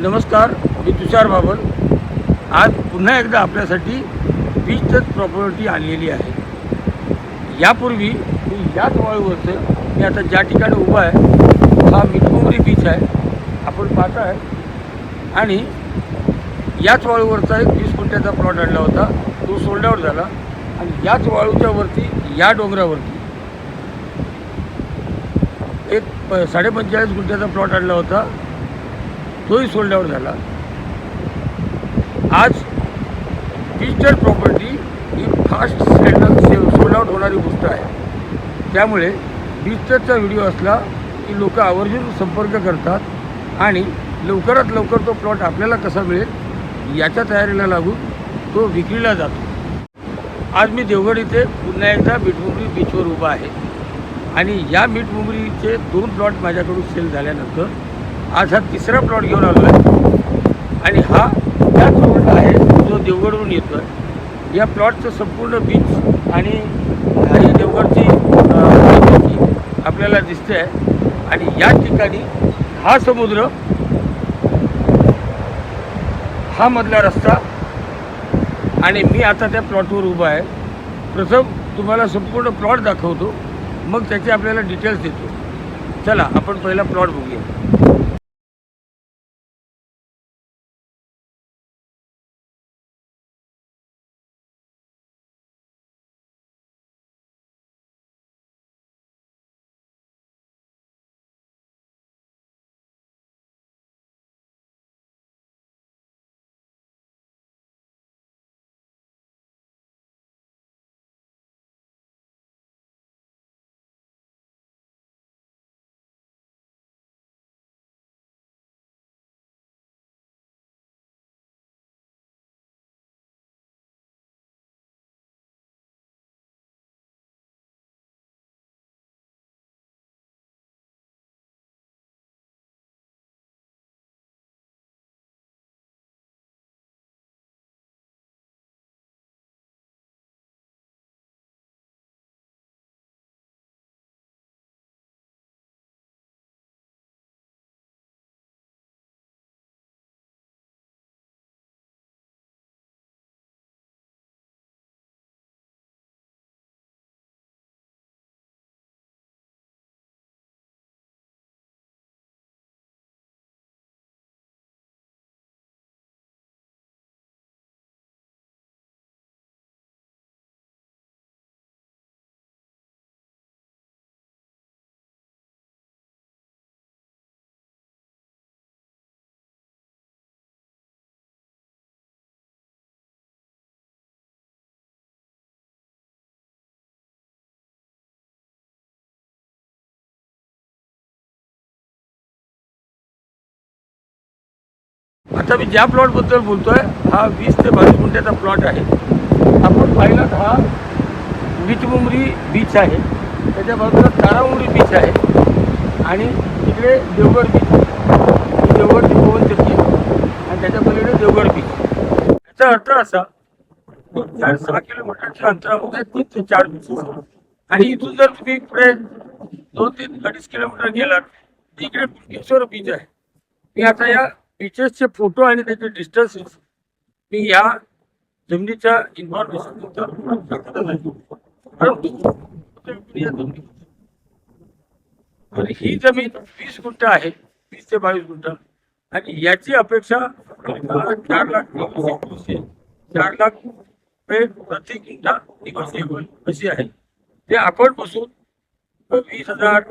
नमस्कार मी तुषार बाबन आज पुन्हा एकदा आपल्यासाठी बीच टच प्रॉपर्टी आणलेली आहे. यापूर्वी मी याच वाळूवरचं मी आता ज्या ठिकाणी उभा आहे हा मिठमुंबरी बीच आहे. आपण पाहत आहे आणि याच वाळूवरचा एक वीस गुंठ्याचा प्लॉट आणला होता. तो सोल्ड आउट झाला. आणि याच वाळूच्या वरती या डोंगरावरती एक प साडेपंचेचाळीस गुंठ्याचा प्लॉट आणला होता. तोही सोल्ड आउट झाला. आज डिजिटल प्रॉपर्टी ही फास्ट सेल सोल्ड आउट होणारी गोष्ट आहे. त्यामुळे डिजिटलचा व्हिडिओ असला की लोक आवर्जून संपर्क करतात आणि लवकरात लवकर तो प्लॉट आपल्याला कसा मिळेल याच्या तयारीला लागून तो विक्रीला जातो. आज मी देवगड इथे पुन्हा एकदा मिठमुंबरी बीचवर उभा आहे. आणि या मिठमुंबरीचे दोन प्लॉट माझ्याकडून सेल झाल्यानंतर आज हा तिसरा प्लॉट घेऊन आलो आहे आणि हा त्याच रोडला आहे जो देवगडवरून येतो आहे या प्लॉटचं संपूर्ण बीच आणि ही देवगडची आपल्याला दिसते आहे आणि या ठिकाणी हा समुद्र हा मधला रस्ता. आणि मी आता त्या प्लॉटवर उभा आहे. प्रथम तुम्हाला संपूर्ण प्लॉट दाखवतो. मग त्याचे आपल्याला डिटेल्स देतो. चला आपण पहिला प्लॉट बघूया. आता मी ज्या प्लॉटबद्दल बोलतोय हा वीस ते बावीस गुंठ्याचा प्लॉट आहे. आपण पाहिलं हा मिठमुंबरी बीच आहे. त्याच्या बाजूला तारामुरी बीच आहे. आणि तिकडे देवगड बीच ही देवगडची पवनचक्की आणि त्याच्या पलीकडे देवगड बीच याचा अर्थ असा चार सहा किलोमीटरच्या अंतरामध्ये तीन ते चार बीच आणि इथून जर तुम्ही पुढे दोन तीन अडीच किलोमीटर गेलात तिकडे कुणकेश्वर बीच आहे. मी आता या टीचर्सचे फोटो आणि त्याचे डिस्टन्सेस मी या जमिनीच्या इन्फॉर्मेशन आणि ही जमीन वीस गुंठ आहे वीस ते बावीस गुंठ. आणि याची अपेक्षा चार लाख चार लाख रुपये प्रति गुंठा निगोशिएबल अशी आहे. ते आपण बसून वीस हजार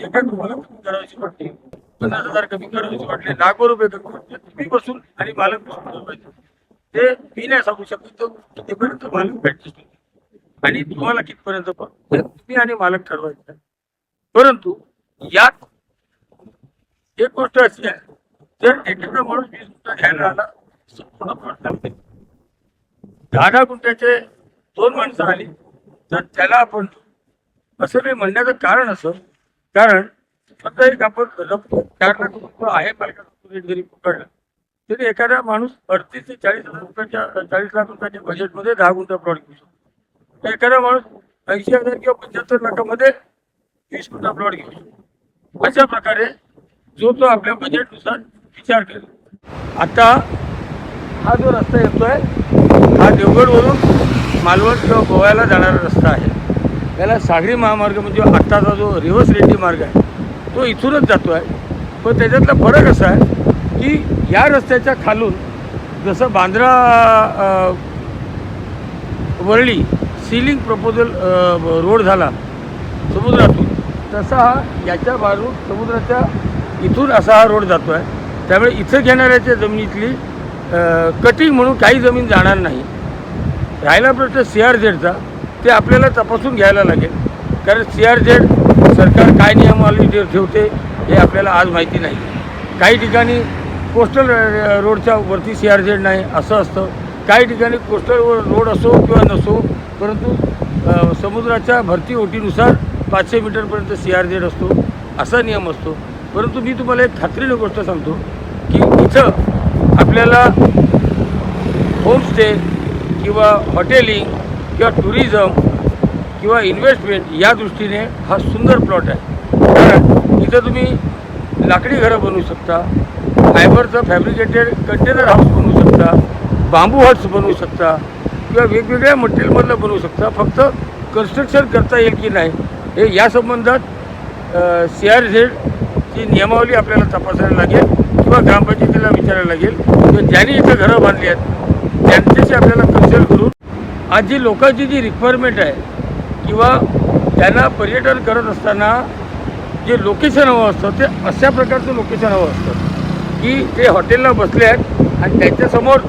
एका तुम्हाला करायची वाटते पन्नास हजार कमी करायची वाटले लाखो रुपये कमी वाटले तुम्ही बसून आणि मालक बसून ते मी नाही सांगू शकत तो. कितीपर्यंत मालक भेटतो आणि तुम्हाला कितपर्यंत तुम्ही आणि मालक ठरवायचे परंतु यात एक गोष्ट अशी आहे. जर एखादा माणूस वीस गुंठा घ्यायला आला संपूर्ण दहा दहा गुंठ्याचे दोन माणसं आली तर त्याला आपण असं मी म्हणण्याचं कारण असं कारण आता एक आपण चार लाख रुपये आहे मालकाचा जरी पकडला तरी एखादा माणूस अडतीस ते चाळीस हजार रुपयाच्या चाळीस लाख रुपयाच्या बजेटमध्ये दहा गुंठा प्लॉट घेऊ शकतो. तर एखादा माणूस ऐंशी हजार किंवा पंच्याहत्तर लाखामध्ये वीस गुंठा प्लॉट घेऊ शकतो. अशा प्रकारे जो तो आपल्या बजेटनुसार विचार करेल. आता हा जो रस्ता येतोय हा देवगडवरून मालवण किंवा गोव्याला जाणारा रस्ता आहे. त्याला सागरी महामार्ग म्हणजे आत्ताचा जो रिव्हर्स रेड्डी मार्ग आहे तो इथूनच जातो आहे पण त्याच्यातला फरक असा आहे की या रस्त्याच्या खालून जसं Bandra Worli sea link proposal road झाला समुद्रातून तसा हा याच्या बाजू समुद्राच्या इथून असा हा रोड जातो आहे त्यामुळे इथं घेणाऱ्याच्या जमिनीतली कटिंग म्हणून काही जमीन जाणार नाही. राहिला प्रश्न सी आर झेडचा ते आपल्याला तपासून घ्यायला लागेल. कारण सी आर झेड सरकार काय नियमावली ठेव- ठेवते हे आपल्याला आज माहिती नाही. काही ठिकाणी कोस्टल रोडच्या वरती सी आर झेड नाही असं असतं. काही ठिकाणी कोस्टल रोड असो किंवा नसो परंतु समुद्राच्या भरती ओटीनुसार पाचशे मीटरपर्यंत सी आर झेड असतो असा नियम असतो. परंतु मी तुम्हाला एक खात्रीने गोष्ट सांगतो की इथं आपल्याला होमस्टे किंवा हॉटेलिंग किंवा टुरिझम किंवा इन्व्हेस्टमेंट या दृष्टीने हा सुंदर प्लॉट आहे. कारण इथं तुम्ही लाकडी घरं बनवू शकता फायबरचं फॅब्रिकेटेड कंटेनर हाऊस बनवू शकता बांबू हाऊस बनवू शकता किंवा वेगवेगळ्या मटेरियलमधलं बनवू शकता. फक्त कन्स्ट्रक्शन करता येईल की नाही हे या संबंधात सी आर झेडची नियमावली आपल्याला तपासायला लागेल किंवा ग्रामपंचायतीला विचारायला लागेल. किंवा ज्यांनी इथं घरं बांधली आहेत त्यांच्याशी आपल्याला कन्सल्ट करून आज जी लोकांची जी रिक्वायरमेंट आहे किंवा त्यांना पर्यटन करत असताना जे लोकेशन हवं असतं ते अशा प्रकारचं लोकेशन हवं असतं की ते हॉटेलला बसले आहेत आणि त्यांच्यासमोर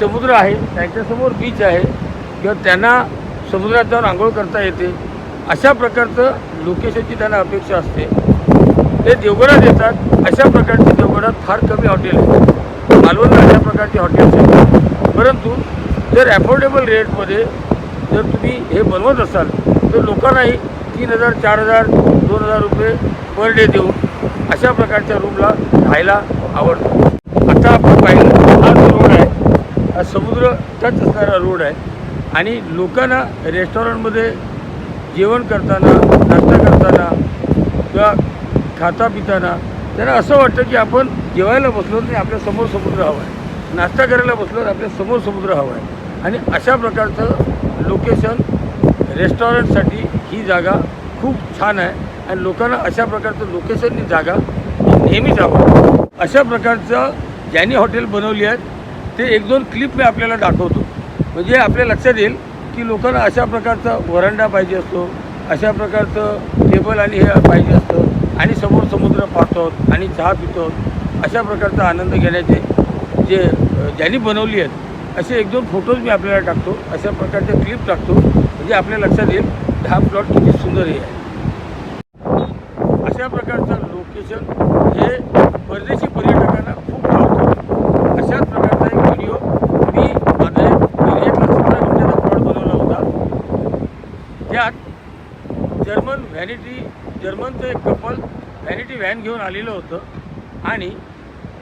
समुद्र आहे त्यांच्यासमोर बीच आहे किंवा त्यांना समुद्रात जाऊन आंघोळ करता येते अशा प्रकारचं लोकेशनची त्यांना अपेक्षा असते. ते देवगडात येतात अशा प्रकारचे देवगडात फार कमी हॉटेल आहेत. मालवणला अशा प्रकारचे हॉटेल्स आहेत. परंतु जर ॲफोर्डेबल रेटमध्ये जर तुम्ही हे बनवत असाल तर लोकांनाही तीन हजार चार हजार दोन हजार रुपये पर डे देऊन अशा प्रकारच्या रूमला राहायला आवडतं. आता आपण पाहिलं हा जो रोड आहे हा समुद्र टच असणारा रोड आहे आणि लोकांना रेस्टॉरंटमध्ये जेवण करताना नाश्ता करताना किंवा खाता पिताना त्यांना असं वाटतं की आपण जेवायला बसलो नाही आपल्यासमोर समुद्र हवा आहे. नाश्ता करायला बसलो तर आपल्यासमोर समुद्र हवा आहे. आणि अशा प्रकारचं लोकेशन रेस्टॉरंटसाठी ही जागा खूप छान आहे. आणि लोकांना अशा प्रकारचं लोकेशननी जागा नेहमीच हवं अशा प्रकारचं ज्यांनी हॉटेल बनवली आहेत ते एक दोन क्लिप मी आपल्याला दाखवतो. म्हणजे आपल्या लक्षात येईल की लोकांना अशा प्रकारचा वरांडा पाहिजे असतो अशा प्रकारचं टेबल आणि हे पाहिजे असतं आणि समोर समुद्र पाहतो आणि चहा पितो अशा प्रकारचा आनंद घेण्याचे जे ज्यांनी बनवली आहेत असे एक दोन फोटोज मी आपल्याला टाकतो अशा प्रकारचे क्लिप टाकतो. म्हणजे आपल्या लक्षात येईल हा प्लॉट किती सुंदर हे आहे. अशा प्रकारचं लोकेशन हे परदेशी पर्यटकांना खूप आवडतं. अशाच प्रकारचा एक व्हिडिओ मी माझा एक सतरा मिनिटाचा प्लॉट बनवला होता. त्यात जर्मन व्हॅनिटी जर्मनचं एक कपल व्हॅनिटी व्हॅन घेऊन आलेलं होतं. आणि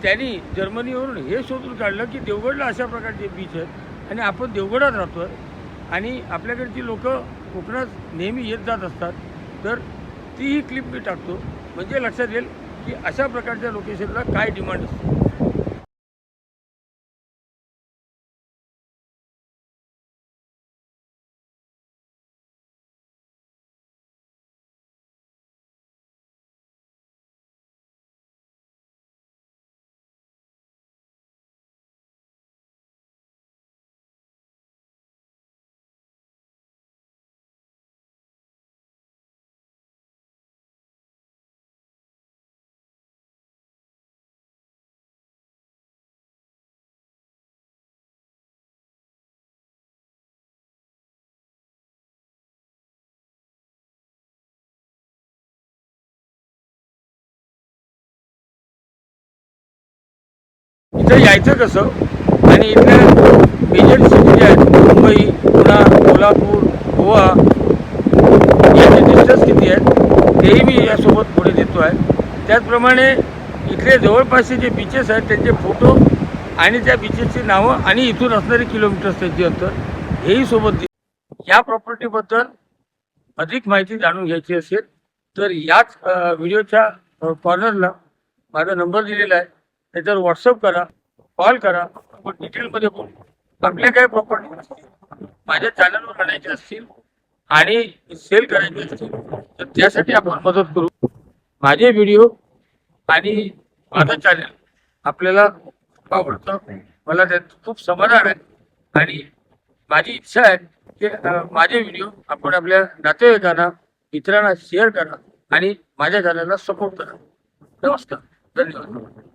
त्यांनी जर्मनीवरून हे शोधून काढलं की देवगडला अशा प्रकारचे बीच आहेत. आणि आपण देवगडात राहतो आहे आणि आपल्याकडची लोकं कोकणात नेहमी येत जात असतात तर तीही क्लिप मी टाकतो. म्हणजे लक्षात येईल की अशा प्रकारच्या लोकेशनला काय डिमांड असते. इथं यायचं कसं? आणि इथल्या मेजर सिटी ज्या आहेत मुंबई पुणा कोल्हापूर गोवा याचे डिस्टन्स किती आहेत? तेही मी यासोबत पुढे देतो आहे. त्याचप्रमाणे इथले जवळपासचे जे बीचेस आहेत त्यांचे फोटो आणि त्या बीचेसची नावं आणि इथून असणारे किलोमीटर्स त्यांचे अंतर हेही सोबत दे या प्रॉपर्टीबद्दल अधिक माहिती जाणून घ्यायची असेल तर याच व्हिडिओच्या कॉर्नरला माझा नंबर दिलेला आहे. त्याच्यावर व्हॉट्सअप करा कॉल करा आपण डिटेलमध्ये बोलू. आपल्या काही प्रॉपर्टी असतील माझ्या चॅनलवर आणायचे असतील आणि सेल करायचे असतील तर त्यासाठी आपण मदत करू. माझे व्हिडिओ आणि माझं चॅनल आपल्याला खूप आवडतं. मला त्यात खूप समाधान आहे. आणि माझी इच्छा आहे की माझे व्हिडिओ आपण आपल्या नातेवाईकांना मित्रांना शेअर करा आणि माझ्या चॅनलला सपोर्ट करा. नमस्कार. धन्यवाद.